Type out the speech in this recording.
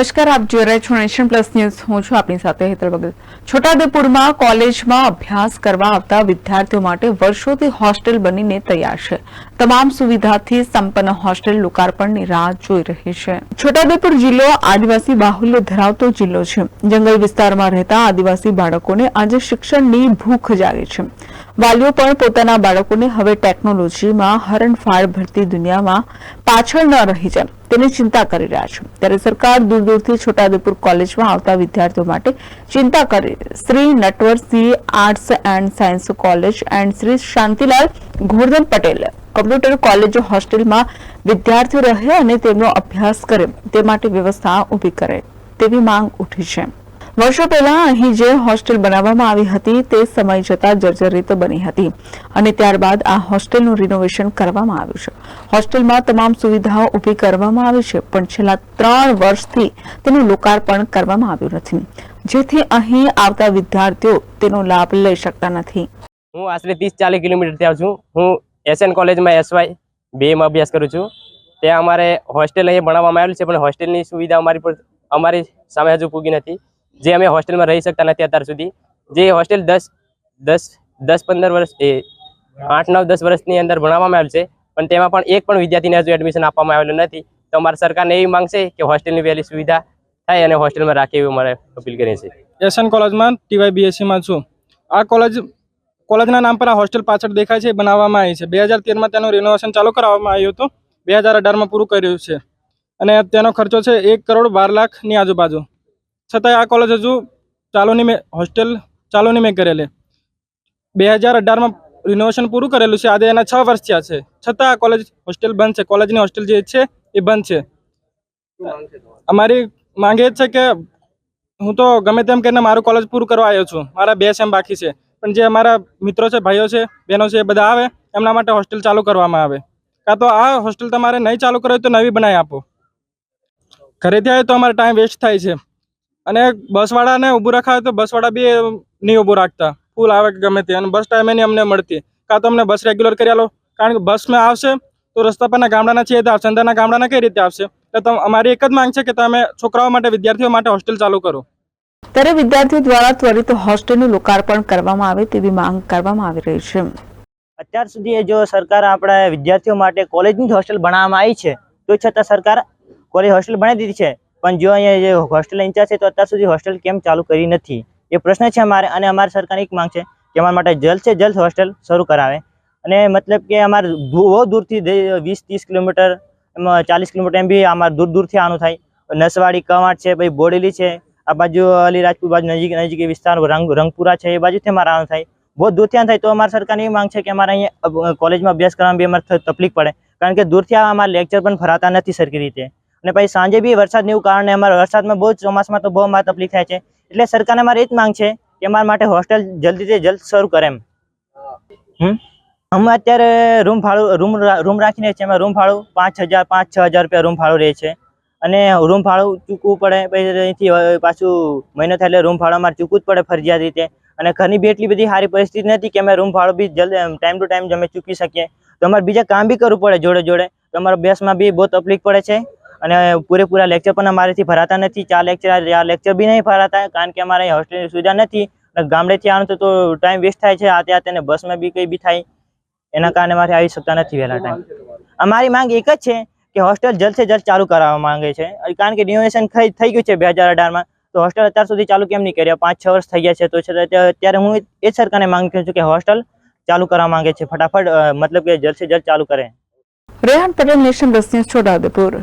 નમસ્કાર, આપ જોઈ રહ્યા છો નેશન પ્લસ ન્યૂઝ. હું છું આપની સાથે હેતલ બગલ. છોટાઉદેપુરમાં કોલેજમાં અભ્યાસ કરવા આવતા વિદ્યાર્થીઓ માટે વર્ષોથી હોસ્ટેલ બનીને તૈયાર છે. તમામ સુવિધાથી સંપન્ન હોસ્ટેલ લોકાર્પણની રાહ જોઈ રહી છે. છોટાઉદેપુર જિલ્લો આદિવાસી બાહુલ્ય ધરાવતો જિલ્લો છે. જંગલ વિસ્તારમાં રહેતા આદિવાસી બાળકોને આજે શિક્ષણની ભૂખ જાગે છે. વાલીઓ પણ પોતાના બાળકોને હવે ટેકનોલોજીમાં હરણફાળ ભરતી દુનિયામાં પાછળ ન રહી જાય તેની ચિંતા કરી રહ્યા છે. ત્યારે સરકાર દૂર દૂરથી છોટાઉદેપુર કોલેજમાં આવતા વિદ્યાર્થીઓ માટે ચિંતા કરી Shri Natwarsinh arts and science college and Shri Shantilal Gordhan Patel computer college હોસ્ટેલમાં વિદ્યાર્થીઓ રહે અને તેમનો અભ્યાસ કરે, તે માટે વ્યવસ્થા ઊભી કરે તેવી માંગ ઉઠી છે. વર્ષો પહેલા અહીં જે હોસ્ટેલ બનાવવામાં આવી હતી તે સમય જતા જર્જરિત બની હતી અને ત્યારબાદ આ હોસ્ટેલનું રિનોવેશન કરવામાં આવ્યું છે. હોસ્ટેલમાં તમામ સુવિધાઓ ઊભી કરવામાં આવી છે, પણ છેલ્લા ત્રણ વર્ષથી તેનું લોકાર્પણ કરવામાં આવ્યું નથી. જેથી અહીં આવતા વિદ્યાર્થીઓ તેનો લાભ લઈ શકતા નથી. હું આશરે ત્રીસ ચાલીસ કિલોમીટરથી આવું છું. હું એસએન કોલેજમાં એસવાય બેમાં અભ્યાસ કરું છું. ત્યાં અમારે હોસ્ટેલ અહીંયા ભણાવવામાં આવેલું છે, પણ હોસ્ટેલની સુવિધા અમારી પર અમારી સામે હજુ પૂગી નથી. જે અમે હોસ્ટેલમાં રહી શકતા નથી અત્યાર સુધી. જે હોસ્ટેલ દસ દસ દસ પંદર વર્ષ, એ આઠ, નવ, દસ વર્ષની અંદર ભણાવવામાં આવેલ છે, પણ તેમાં પણ એક પણ વિદ્યાર્થીને હજુ એડમિશન આપવામાં આવેલું નથી. તો અમારે સરકારને એવી માંગશે કે હોસ્ટેલની વહેલી સુવિધા થાય અને હોસ્ટેલમાં રાખે એવી અમારે અપીલ કરીએ છીએ. એસએન કોલેજમાં ટીવાય બીએસસીમાં છું. આ કોલેજ, કોલેજના નામ પર આ હોસ્ટેલ પાછળ દેખાય છે બનાવવામાં આવી છે. બે હજાર તેરમાં તેનું રિનોવેશન ચાલુ કરાવવામાં આવ્યું હતું. બે હજાર અઢારમાં પૂરું કર્યું છે. અને તેનો ખર્ચો છે એક કરોડ બાર લાખની આજુબાજુ. છતાંય આ કોલેજ હજુ ચાલુની મેં હોસ્ટેલ ચાલુની મેં કરેલી. બે હજાર અઢારમાં રિનોવેશન પૂરું કરેલું છે, આજે એના છ વર્ષ થયા છે. છતાં આ કોલેજ હોસ્ટેલ બંધ છે. કોલેજની હોસ્ટેલ જે છે, એ બંધ છે. અમારી માંગ એ છે કે હું તો ગમે તેમ કરીને મારું કોલેજ પૂરું કરવા આવ્યો છું. મારા બે સેમ બાકી છે. પણ જે અમારા મિત્રો છે, ભાઈઓ છે, બહેનો છે, એ બધા આવે, એમના માટે હોસ્ટેલ ચાલુ કરવામાં આવે. કાં તો આ હોસ્ટેલ તમારે નહીં ચાલુ કરો તો નવી બનાવી આપો. ઘરેથી આવે તો અમારે ટાઈમ વેસ્ટ થાય છે. અને બસવાળાને ઊભું રખાવે તો બસવાળા બી નહીં ઊભું રાખતા. ફૂલ આવે કે ગમે તે. અને બસ ટાઈમે નહીં અમને મળતી. કાં તો અમને બસ રેગ્યુલર કરી આલો. કારણ કે બસમાં આવશે તો રસ્તા પરના ગામડાના છીએ તો આવશે અંદરના ગામડાના કઈ રીતે આવશે? તો અમારી એક જ માંગ છે કે તમે છોકરાઓ માટે વિદ્યાર્થીઓ માટે હોસ્ટેલ ચાલુ કરો. ત્યારે વિદ્યાર્થીઓ દ્વારા ત્વરિત હોસ્ટેલનું લોકાર્પણ કરવામાં આવે તેવી માંગ કરવામાં આવી રહી છે. અત્યાર સુધી જો સરકાર આપણા વિદ્યાર્થીઓ માટે કોલેજની જ હોસ્ટેલ બનાવવામાં આવી છે તો છતાં સરકાર કોલેજ હોસ્ટેલ બનાવી દીધી છે. પણ જો અહીંયા જે હોસ્ટેલ ઇન્ચાર્જ છે તો અત્યાર સુધી હોસ્ટેલ કેમ ચાલુ કરી નથી? એ પ્રશ્ન છે અમારે અને અમારી સરકારની એક માંગ છે કે અમારા માટે જલ્દ છે જલ્દ હોસ્ટેલ શરૂ કરાવે. અને મતલબ કે અમારે બહુ દૂરથી વીસ ત્રીસ કિલોમીટર ચાલીસ કિલોમીટર એમ બી અમારે દૂર દૂરથી આનું થાય. નસવાડી, કવાંટ છે, પછી બોડેલી છે, આ બાજુ અલીરાજપુર બાજુ નજીક નજીક વિસ્તાર રંગ રંગપુરા છે, એ બાજુથી અમારે આનું થાય. બહુ દૂરથી આનું થાય તો અમારી સરકારની માંગ છે કે અમારે અહીંયા કોલેજમાં અભ્યાસ કરવામાં બી અમારે તકલીફ પડે. કારણ કે દૂરથી અમારા લેક્ચર પણ ભરાતા નથી સરખી રીતે. અને પછી સાંજે બી વરસાદને એવું કારણે અમારે વરસાદમાં બહુ ચોમાસામાં તો બહુ અમારે તકલીફ થાય છે. એટલે સરકારને અમારે એ જ માંગ છે કે અમારા માટે હોસ્ટેલ જલ્દીથી જલ્દ શરૂ કરે એમ. હમ? અમે અત્યારે રૂમ ભાડું, રૂમ રૂમ રાખીને છે એમાં રૂમ ભાડું પાંચ હજાર, પાંચ, છ હજાર રૂપિયા રૂમ ભાડું રહે છે. અને રૂમ ભાડું ચૂકવું પડે, પછી અહીંથી પાછું મહિનો થાય એટલે રૂમ ભાડું અમારે ચૂકવું જ પડે ફરજિયાત રીતે. અને ઘરની બી એટલી બધી સારી પરિસ્થિતિ નથી કે અમે રૂમ ભાડું બી જલ્દી ટાઈમ ટુ ટાઈમ અમે ચૂકવી શકીએ. તો અમારે બીજા કામ બી કરવું પડે જોડે જોડે. તો અમારા અભ્યાસમાં બી બહુ તકલીફ પડે છે. અને પૂરેપૂરા લેક્ચર પણ અમારેથી ભરાતા નથી. ચાર લેક્ચર આ લેક્ચર બી નહીં ભરાતા કારણ કે અમારે હોસ્ટેલની સુવિધા નથી. અને ગામડેથી આવું તો ટાઈમ વેસ્ટ થાય છે. આ ત્યાં તેને બસમાં બી કંઈ બી થાય. એના કારણે મારે આવી શકતા નથી વહેલા ટાઈમ અમારી માંગ એક જ છે કે હોસ્ટેલ જલ્દ જલ્દ ચાલુ કરાવવા માંગે છે. કારણ કે રિનોવેશન થઈ થઈ ગયું છે બે હજાર અઢારમાં તો હોસ્ટેલ અત્યાર સુધી ચાલુ કેમ નહીં કર્યા? પાંચ છ વર્ષ થઈ ગયા છે. તો છે અત્યારે હું એ સરકારને માંગ છું કે હોસ્ટેલ ચાલુ કરવા માંગે છે. ફટાફટ મતલબ કે જલ્દ સે જલ્દ ચાલુ કરે. Rehan Patel nation plus news Chhotaudepur